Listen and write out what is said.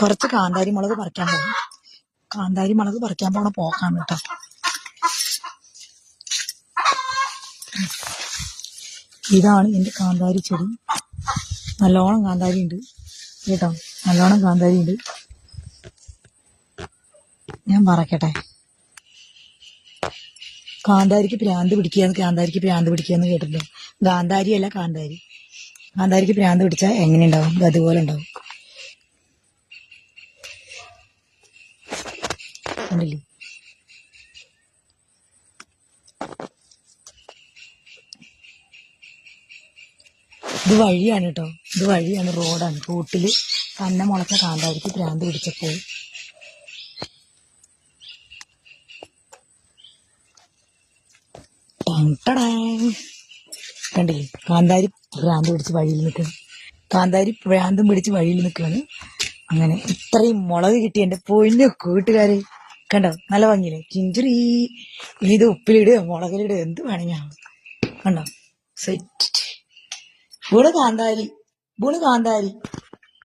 കുറച്ച് കാന്താരി മുളക് പറിക്കാൻ പോകും കാന്താരി മുളക് പറിക്കാൻ പോണ പോക്കാണ് കേട്ടോ. ഇതാണ് എന്റെ കാന്താരി ചെടി. നല്ലോണം കാന്താരി ഉണ്ട് കേട്ടോ. നല്ലോണം കാന്താരി ഉണ്ട്. ഞാൻ പറക്കട്ടെ. കാന്താരിക്ക് പ്രാന്ത് പിടിക്കുകയെന്ന് കാന്താരിക്ക് പ്രാന്ത് പിടിക്കുകയെന്ന് കേട്ടിട്ടുണ്ട്. ഗാന്ധാരിയല്ല കാന്താരി. കാന്താരിക്ക് പ്രാന്ത് പിടിച്ചാൽ എങ്ങനെ ഉണ്ടാവും? അതുപോലെ ഉണ്ടാവും. കണ്ടില്ലേ ഇത് വഴിയാണ് കേട്ടോ ഇത് വഴിയാണ് റോഡാണ്. റോട്ടിൽ കന്ന മുളച്ച കാന്താരിക്ക് ഭ്രാന്ത് പിടിച്ചപ്പോൾ കണ്ടില്ലേ കാന്താരി ഭ്രാന്ത് പിടിച്ച് വഴിയിൽ നിൽക്കുന്നു കാന്താരി ഭ്രാന്തും പിടിച്ച് വഴിയിൽ നിൽക്കുകയാണ് അങ്ങനെ ഇത്രയും മുളക് കിട്ടി എന്റെ പൊന്നു കൂട്ടുകാരെ. കണ്ടോ? നല്ല ഭംഗിയില്ലേ? ജിഞ്ചറി ഇത് ഉപ്പിലിടുക മുളകിലിടുക എന്ത് വേണമെങ്കിൽ. കണ്ടോ? സെറ്റ് ഗുണ കാന്താരി. ഗുണ കാന്താരി.